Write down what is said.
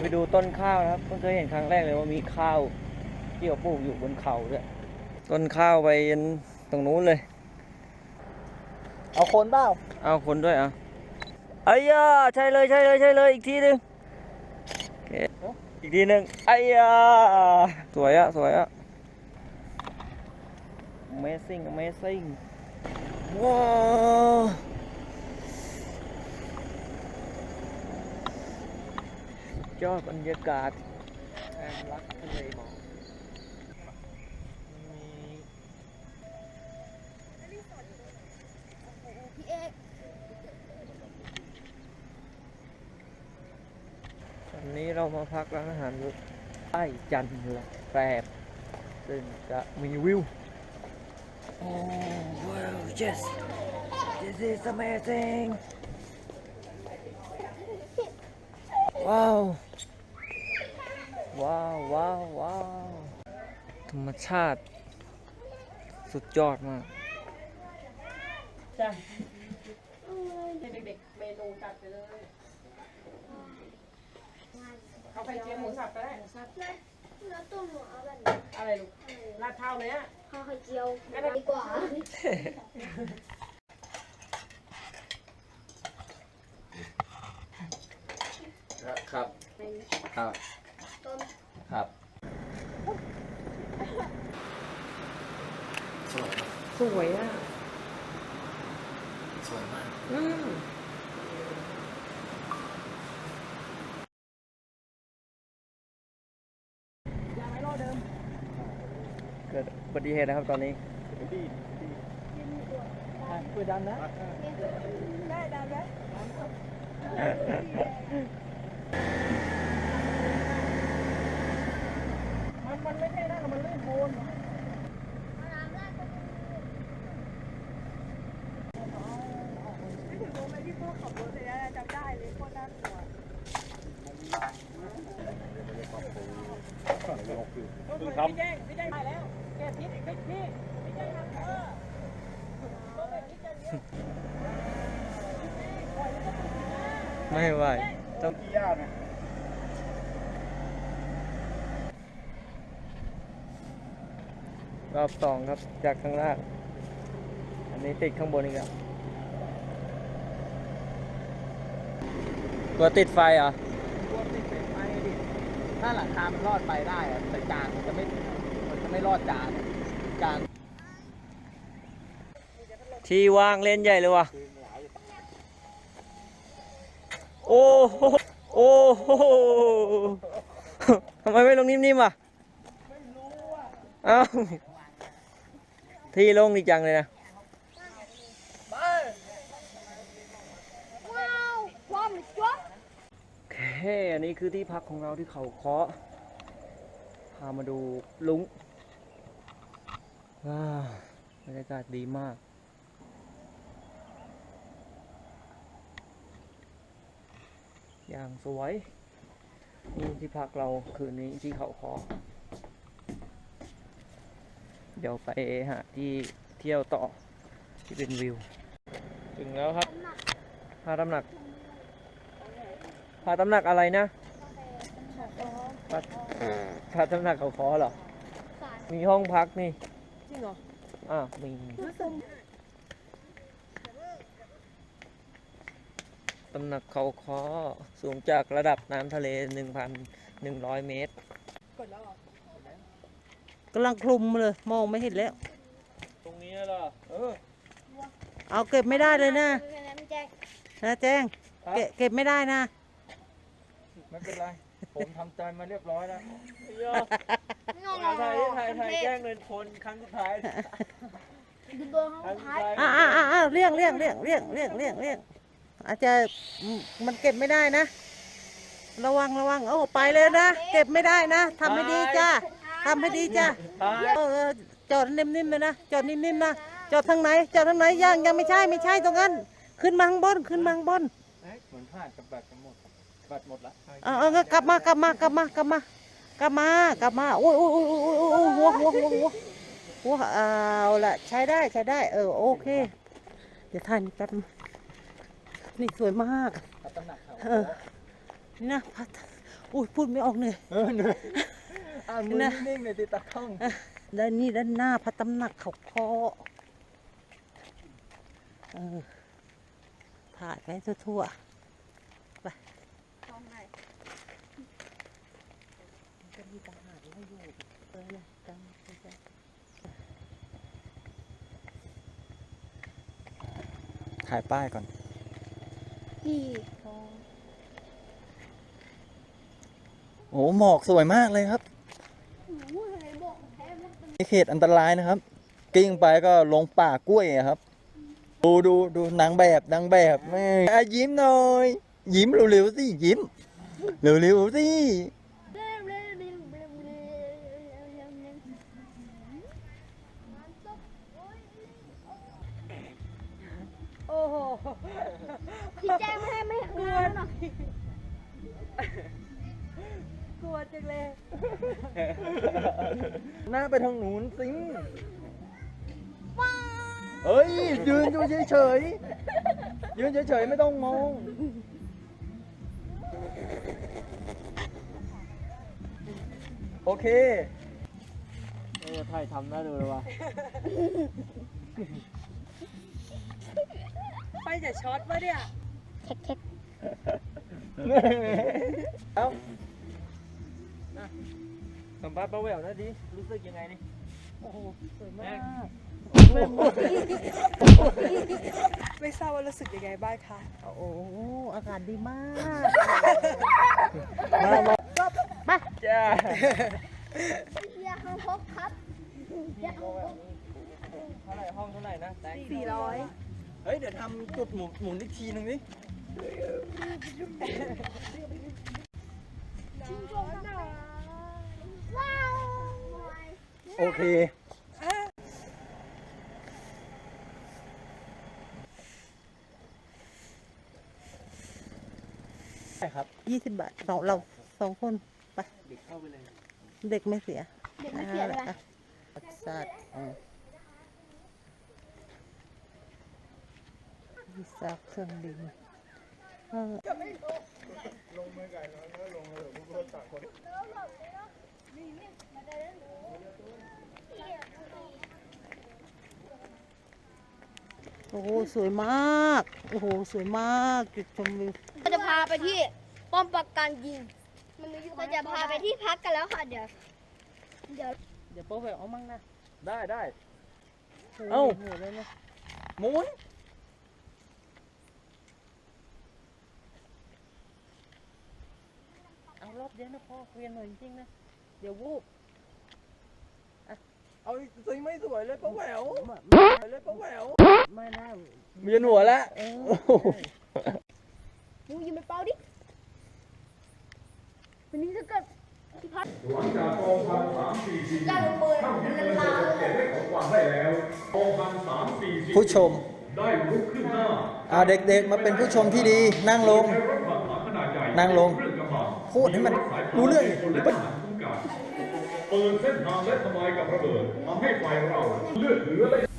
ไปดูต้นข้าวนะครับเพิ่งเคยเห็นครั้งแรกเลยว่ามีข้าวที่เขาปลูกอยู่บนเขาด้วยต้นข้าวไปยันตรงนู้นเลย เอาคนเปล่าเอาคนด้วยอะไอ้ยาใช่เลยใช่เลยใช่เลยอีกทีหนึ่งโอเคอีกทีหนึ่งไอ้ยาสวยอะสวยอะ Amazing Amazing ว้าว ยอดบรรยากาศแอมรักทะเลหมอกมีพี่เอกวันนี้เรามาพักร้านอาหารใต้จันทร์ละแปบซึ่งจะมีวิวโอ้ wow yes this is amazing ว้าว ว้าวว้าวว้าวธรรมชาติ สุดยอดมากจ้ะให้เด็กๆเมนูจัดไปเลยเอาไข่เจียวหมูสับก็ได้แล้วตัวหนูเอาแบบนี้อะไรลูกราดข้าวเลยอะข้าวไข่เจียวดีกว่า ครับ ครับต้นครับสวยอะสวยมากอืมเกิดอุบัติเหตุนะครับตอนนี้เพื่อดันนะมันมันไม่ใช่นั่นมันลื่นโครับพี่แจ้งพี่แจ้งไปแล้วแกพิษพิษพี่พี่แจ้งนะเออไม่ไหวต้องพี่ย่าเนี่ย รอบสองครับจากข้างล่าง อันนี้ติดข้างบนอีกแล้วตัวติดไฟเหรอตัวติดเป็นไฟดิ ถ้าหลังคามันรอดไปได้อะแต่จานมันจะไม่ มันจะไม่รอดจานอะจาน ที่วางเล่นใหญ่เลยวะโอ้โหโอ้โหทำไมไม่ลงนิ่มๆอะ ไม่รู้อะเอ้า ที่ลงดีจังเลยนะว้อบโอเค อันนี้คือที่พักของเราที่เขาเคาะ พามาดูลุง ว้าวบรรยากาศดีมากอย่างสวย นี่ที่พักเราคืนนี้ที่เขาคอ เดี๋ยวไปหาที่เที่ยวต่อที่เป็นวิว ถึงแล้วครับพาตำหนักพาตำหนักอะไรนะพาพาตำหนักเขาคอเหรอ มีห้องพักนี่ จริงเหรอ อ่ามีตำหนักเขาคอสูงจากระดับน้ำทะเล 1,100 เมตร กดแล้วเหรอ กำลังคลุมเลย มองไม่เห็นแล้ว ตรงนี้เหรอเออ เอาเก็บไม่ได้เลยนะคืออะไรไม่แจ้งนะแจ้งครับ เก็บเก็บไม่ได้นะ ไม่เป็นไร ผมทำใจมาเรียบร้อยแล้วงงถ่ายถ่ายถ่ายแจ้งเลยคนครั้งสุดท้ายดูเบอร์ห้องครั้งสุดท้ายท้ายอ่าอ่าอ่าเรียกเรียกเรียกเรียกเรียกเรียกเรียกอาจจะอืมมันเก็บไม่ได้นะ ระวังระวังโอ้ไปเลยนะ เก็บไม่ได้นะทำให้ดีจ้า ทำให้ดีจ้าถ่ายเออเออจอดนิ่มๆเลยนะจอดนิ่มๆนะจอดทางไหนจอดทางไหนยังยังไม่ใช่ไม่ใช่ตรงนั้น ขึ้นมาข้างบนขึ้นมาข้างบนเหมือนพลาดกับแบตกันหมดแบตหมดละเออเออกลับมากลับมากลับมากลับมากลับมากลับมาโอ้ยโอ้ยโอ้ยโอ้ยโอ้ยโอ้ยหัวหัวหัวหัวหัวเอาละใช้ได้ใช้ได้ เออโอเค เดี๋ยวถ่ายนี่แป๊บนึงนี่สวยมากตำหนักเขาเออนี่นะพัดอุ้ยพูดไม่ออกเลยเออเหนื่อยอ่ามือนะนิ่งๆเลยติดตากล้องด้านนี้ด้านหน้าพระตำหนักเขาคอเออถ่ายไปทั่วๆไปจะมีทหารมาอยู่เออนะจำไม่ได้ถ่ายป้ายก่อน นี่โอ้หมอกสวยมากเลยครับ หนูอะไรบอกแท้มัน เป็นในเขตอันตรายนะครับ กิ้งไปก็ลงป่ากล้วยอะครับ ดูดูดูนางแบบนางแบบแม่ยิ้มหน่อย ยิ้มเร็วๆสิยิ้มเร็วๆสิ หน้าไปทางหนูนสิงเอ้ย ยืนอยู่เฉยๆ ยืนเฉยๆ ไม่ต้องมอง โอเคเออถ่ายทำน่าดูเลยว่ะไปจะช็อตปะเนี่ย เช็คเช็ค เอ้า สัมภาษณ์ป้าแหววหนะดิรู้สึกยังไงนี่โอ้โหสวยมากไม่ทราบว่ารู้สึกยังไงบ้างคะโอ้โหอากาศดีมากมามาจ้าอย่าเข้าพบครับอย่าเข้าพบเท่าไหร่ห้องเท่าไหร่นะแตงสี่ร้อยเฮ้ยเดี๋ยวทำจุดหมุนหมุนอีกทีหนึงดิชิงชมหน่อยว้าว โอเค ใช่ครับยี่สิบบาทสองเราสองคนไปเด็กเข้าไปเลย เด็กไม่เสียเด็กไม่เสียเลยอะสัตว์อืมวิสาเครื่องบินเออ โอ้โหสวยมาก โอ้โหสวยมากจุดชมวิวเราจะพาไปที่ป้อมปราการยิงเราจะพาไปที่พักกันแล้วค่ะเดี๋ยว เดี๋ยวเดี๋ยวโป๊ะไปเอามั่งนะได้ได้โอ้เอ้าโหเลยนะหมุนเอารอบเดียวนะพ่อเวียนหน่อยจริงๆนะ เดี๋ยววูบเอาสิไม่สวยเลยป้าแหววไม่สวยเลยป้าแหววไม่ได้เวียนหัวแล้วเออโอ้โหหนูยิงไปเป้าดิ วันนี้ถ้าเกิดที่พักหลังจากกองพันสามสี่สี่ได้เปิดเข้ายึดเงิเงินนล้านเก็บไว้ของกลางได้แล้วกองพันสามสี่สี่ผู้ชมได้ลุกขึ้นหน้าอ่าเด็กๆมาเป็นผู้ชมที่ดีนั่งลง ใช้รถถังขนาดใหญ่นั่งลง เครื่องกระบะพูดให้มันรู้เรื่องและทหารคุ้มกันเปิดเส้นทางและทำลายกับระเบิดทำให้ไฟเราเลือดเหลือเลย